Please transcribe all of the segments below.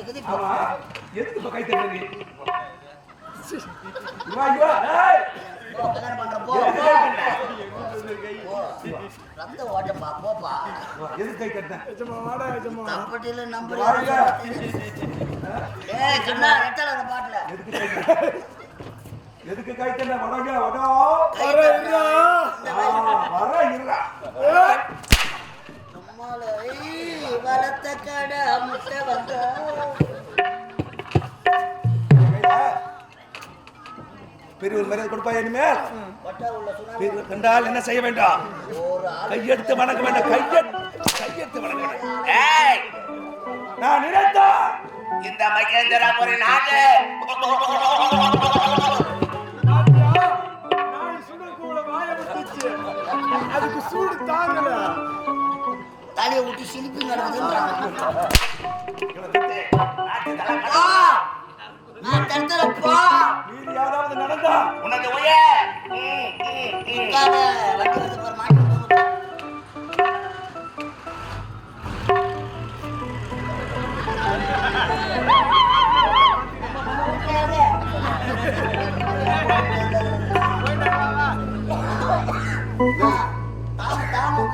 போ எதுக்கு கை தட்டுற? ரத்த ஓட்டப்பா போப்பா எதுக்கு கை நம்பர் எதுக்கு கை தட்டுற? எதுக்கு கை தட்டுற? வராங்க, வாடா. வயசுல வரேன், இருடா. நம்மால ஏய், வளர்த்த கடை முட்டை வந்த. பெரியவர் மரியாதை கொடுப்பா இனிமேல் பெரியவர் கண்டால் என்ன செய்ய வேண்டாம் கையெடுத்து வணங்க வேண்டாம் கையெடுத்து கையெடுத்து வணங்க வேண்டாம் நான் நினைத்தா இந்த மகேந்திரபுரி நாடு நாய் சுடுக்குள்ள வாயை விட்டுச்சு. அதுக்கு சூடு தாங்கல தலையை விட்டு சிலிப்பி நடக்குதுன்றாங்க நாட்டு நடந்தா உனக்கு உய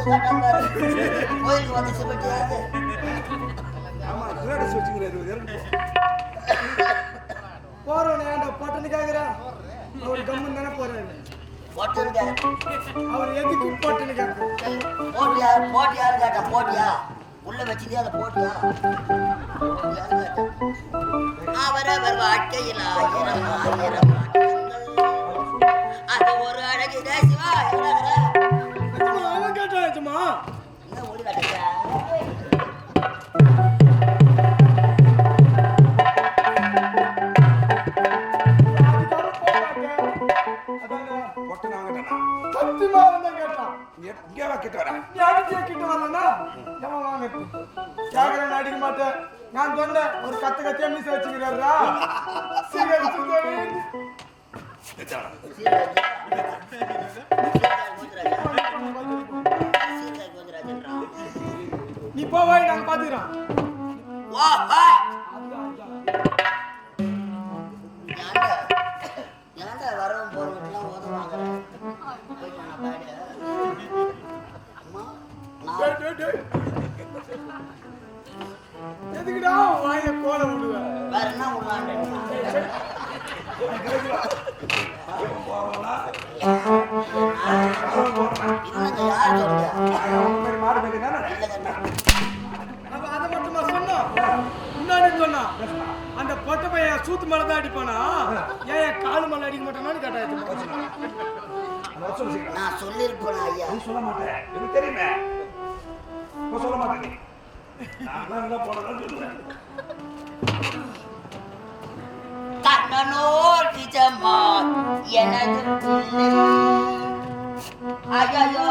கோயிலுக்கு வந்து சிமெண்ட் ஆமா கிரேடஸ் வச்சுக்கிறாரு ஏன்டா பட்டனு கேக்குறா அவர் கம்மன் தானே போறாரு அவர் எதுக்கு பட்டனு கேட்க போட்டியா போட்டியான்னு கேட்டா போட்டியா உள்ள வச்சுதே அதை போட்டியா அவரவர் வாழ்க்கையில் ஆயிரம் ஆயிரம் மாட்டேன் நான் சொன்னேன் ஒரு கத்து கத்தியா மீச வச்சுக்கிறாரா சீக்கிரம் சுத்தவே நீ போவாய் நாங்க பாத்துக்கிறோம் அந்த பொட்டை பையன் சூத்து மேல தான் அடிப்பானா? ஏன் காலு மேல அடிக்க மாட்டானான்னு கேட்டாச்சு. நான் சொல்லியிருப்பேன் ஐயா. நீ சொல்ல மாட்டேன் எனக்கு தெரியுமே. சொல்ல மாட்டேன் நான் போனதான் சொல்லுவேன். நிஜமா எனது பிள்ளை. ஐயோ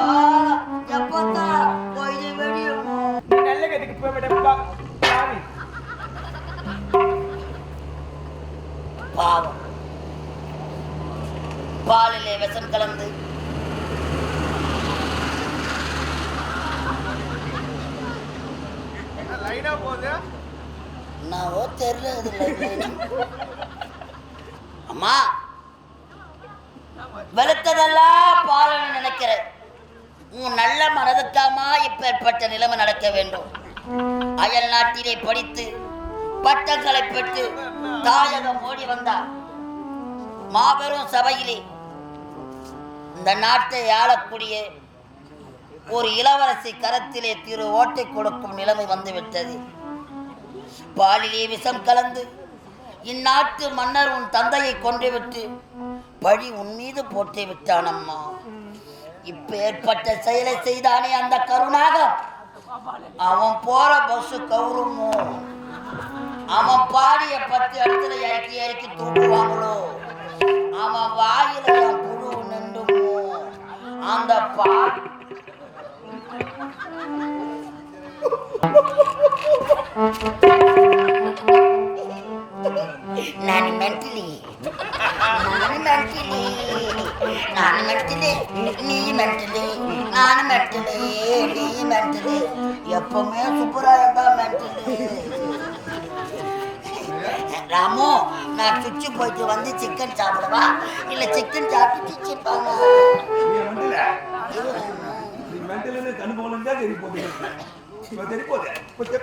எப்பத்தான் பொய்து வெடியுமோ? நல்ல கதைக்கு போய் விடப்பா சாமி பாவம். பாலிலே விஷம் கலந்து. நான் தெரியல அம்மா வெளுத்ததெல்லாம் பாலன்னு நினைக்கிறேன். உன் நல்ல மனதுக்காமா இப்பேற்பட்ட நிலைமை நடக்க வேண்டும். அயல் நாட்டிலே படித்து பட்டங்களை பெற்று தாயகம் ஓடி வந்தார் மாபெரும் சபையிலே இந்த நாட்டை ஆளக்கூடிய ஒரு இளவரசி கரத்திலே திரு ஓட்டை கொடுக்கும் நிலைமை வந்துவிட்டது. பாலிலே விஷம் கலந்து இந்நாட்டு மன்னர் உன் தந்தையை கொன்றுவிட்டு பழி உன் மீது போட்டு விட்டான் அம்மா இப்பேற்பட்ட செயலை செய்தானே அந்த கருணாக. அவன் போற பஸ் கவுருமோ? அவன் பாடிய பத்து இடத்துல இறக்கி இறக்கி தூக்குவாங்களோ? அவன் வாயில குழு புழு நின்றுமோ? அந்த பா நான் மென்டலி நான் மென்டலி நான் மென்டலி நீ மென்டலி நான் மென்டலி நீ மென்டலி எப்பவுமே சூப்பராக தான் மென்டலி ராமு நான் சுச்சு போயிட்டு வந்து சிக்கன் சாப்பிடவா இல்ல சிக்கன் சாப்பிட்டு சுச்சிப்பாங்க மென்டலுன்னு கண்ணு போகலன்னு போதே